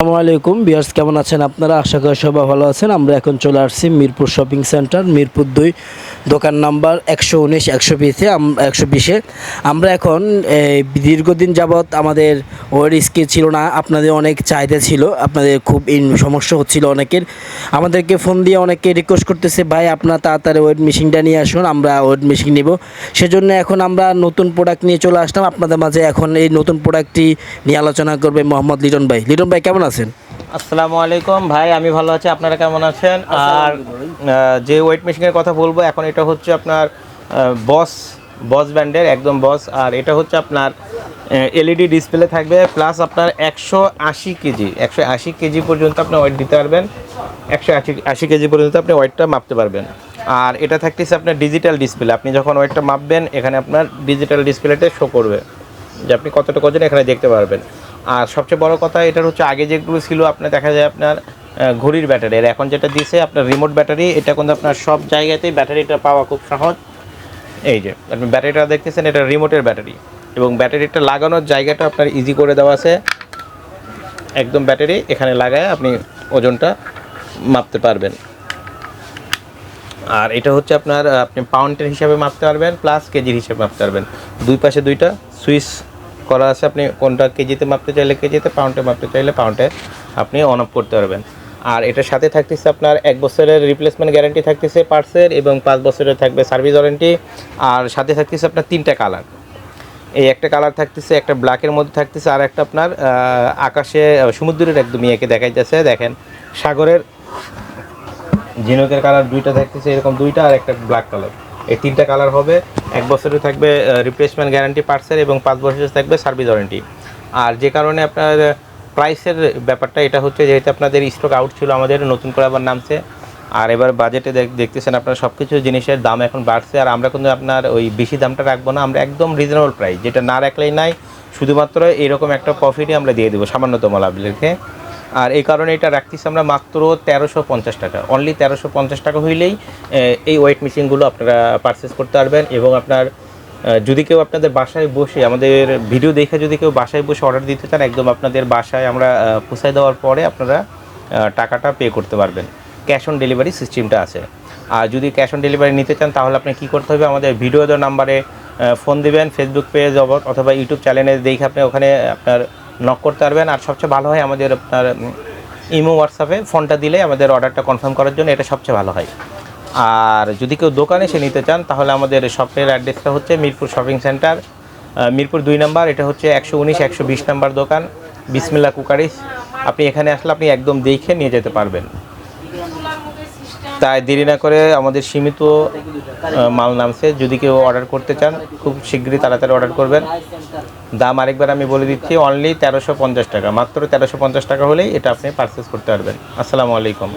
আসসালামু আলাইকুম। বিয়ার্স, কেমন আছেন আপনারা? আশা করি সবাই ভালো আছেন। আমরা এখন চলে আসছি মিরপুর শপিং সেন্টার, মিরপুর দুই, দোকান নাম্বার একশো উনিশ, একশো বিশে একশো বিশে। আমরা এখন দীর্ঘদিন যাবৎ আমাদের ওয়ের স্কিল ছিল না, আপনাদের অনেক চাহিদা ছিল, আপনাদের খুব সমস্যা হচ্ছিল অনেকের। আমাদেরকে ফোন দিয়ে অনেকে রিকোয়েস্ট করতেছে, ভাই, আপনার তাড়াতাড়ি ওয়েট মেশিনটা নিয়ে আসুন, আমরা ওয়েট মেশিন নিব। সেজন্য এখন আমরা নতুন প্রোডাক্ট নিয়ে চলে আসলাম। আপনাদের মাঝে এখন এই নতুন প্রোডাক্টটি নিয়ে আলোচনা করবে মোহাম্মদ লিটন ভাই। লিটন ভাই, কেমন আছেন? আসসালামু আলাইকুম। ভাই আমি ভালো আছি। আপনারা কেমন আছেন? আর যে ওয়েট মেশিনের কথা বলব এখন এটা হচ্ছে আপনার বস বস ব্র্যান্ডের একদম বস আর এটা হচ্ছে আপনার এলইডি ডিসপ্লে থাকবে প্লাস আপনার একশো আশি কেজি। একশো আশি কেজি পর্যন্ত আপনি ওয়েট দিতে পারবেন। একশো আশি আশি কেজি পর্যন্ত আপনি ওয়েটটা মাপতে পারবেন। আর এটা থাকতেছে আপনার ডিজিটাল ডিসপ্লে আপনি যখন ওয়েটটা মাপবেন এখানে আপনার ডিজিটাল ডিসপ্লেতে শো করবে। যে আপনি কতটা ওজন এখানে দেখতে পারবেন। আর সবচেয়ে বড় কথা, এটার হচ্ছে আগে যেগুলো ছিল আপনার দেখা যায় আপনার ঘড়ির ব্যাটারি। আর এখন যেটা দিয়েছে আপনার রিমোট ব্যাটারি, এটা কিন্তু আপনার সব জায়গাতেই ব্যাটারিটা পাওয়া খুব সহজ। এই যে, আপনি ব্যাটারিটা দেখতেছেন, এটা রিমোটের ব্যাটারি। এবং ব্যাটারিটা লাগানোর জায়গাটা আপনার ইজি করে দেওয়া আছে। একদম ব্যাটারি, এখানে লাগায় আপনি ওজনটা মাপতে পারবেন। আর এটা হচ্ছে আপনার, আপনি পাউন্ডের হিসাবে মাপতে পারবেন প্লাস কেজির হিসাবে মাপতে পারবেন। দুই পাশে দুইটা, সুইচ করা আছে, আপনি কোনটা কেজিতে মাপতে চাইলে কেজিতে পাউন্ডে মাপতে চাইলে পাউন্ডে আপনি অন অফ করতে পারবেন। আর এটার সাথে থাকতেছে আপনার এক বছরের রিপ্লেসমেন্ট গ্যারান্টি থাকতেছে পার্সের এবং পাঁচ বছরের থাকবে সার্ভিস ওয়ারেন্টি আর সাথে থাকতেছে আপনার তিনটা কালার এই একটা কালার থাকতেছে, একটা ব্ল্যাকের মধ্যে থাকতেছে, আর একটা আপনার আকাশে সমুদ্রের একদম ইয়েকে যাচ্ছে দেখেন। সাগরের ঝিনুকের কালার দুইটা থাকতেছে, এরকম দুইটা, আর একটা ব্ল্যাক কালার এই তিনটা কালার হবে। এক বছরের থাকবে রিপ্লেসমেন্ট গ্যারান্টি পার্টসের এবং পাঁচ বছরের থাকবে সার্ভিস ওয়ারেন্টি আর যে কারণে আপনার প্রাইসের ব্যাপারটা, এটা হচ্ছে যেহেতু আপনাদের স্টক আউট ছিল আমাদের, নতুন করে আবার নামছে। আর এবার বাজেটে দেখ- দেখতেছেন আপনার সব কিছু জিনিসের দাম এখন বাড়ছে। আর আমরা কিন্তু আপনার ওই বেশি দামটা রাখব না, আমরা একদম রিজনেবল প্রাইস যেটা না রাখলেই নাই, শুধুমাত্র এরকম একটা প্রফিটই আমরা দিয়ে দেবো, সামান্যতম লাভ রেখে আর এই কারণে এটা রাখতেছি আমরা মাত্র তেরোশো পঞ্চাশ টাকা। অনলি তেরোশো পঞ্চাশ টাকা হইলেই এই ওয়েট মেশিনগুলো আপনারা পারচেস করতে পারবেন এবং আপনার যদি কেউ আপনাদের বাসায় বসে আমাদের ভিডিও দেখে যদি কেউ বাসায় বসে অর্ডার দিতে চান, একদম আপনাদের বাসায় আমরা পৌঁছায় দেওয়ার পরে আপনারা টাকাটা পে করতে পারবেন। ক্যাশ অন ডেলিভারি সিস্টেমটা আছে। আর যদি ক্যাশ অন ডেলিভারি নিতে চান, তাহলে আপনি কী করতে হবে? আমাদের ভিডিও দেওয়ার নাম্বারে ফোন দেবেন ফেসবুক পেজ অথবা ইউটিউব চ্যানেলে দেখে আপনি ওখানে আপনার নক করতে পারবেন। আর সবচেয়ে ভালো হয় আমাদের আপনার ইমো হোয়াটসঅ্যাপে ফোনটা দিলে আমাদের অর্ডারটা কনফার্ম করার জন্য এটা সবচেয়ে ভালো হয়। আর যদি কেউ দোকানে এসে নিতে চান, তাহলে আমাদের শপের অ্যাড্রেসটা হচ্ছে মিরপুর শপিং সেন্টার মিরপুর দুই নাম্বার। এটা হচ্ছে একশো উনিশ, একশো বিশ নাম্বার দোকান বিসমিল্লা কুকারিস। আপনি এখানে আসলে আপনি একদম দেখে নিয়ে যেতে পারবেন। তাই দেরি না করে আমাদের সীমিত মাল নামছে। যদি কেউ অর্ডার করতে চান, খুব শীঘ্রই তাড়াতাড়ি অর্ডার করবেন। দাম আরেকবার আমি বলে দিচ্ছি অনলি তেরোশো পঞ্চাশ টাকা। মাত্র তেরোশো পঞ্চাশ টাকা হলেই এটা আপনি পারচেস করতে পারবেন। আসসালামু আলাইকুম।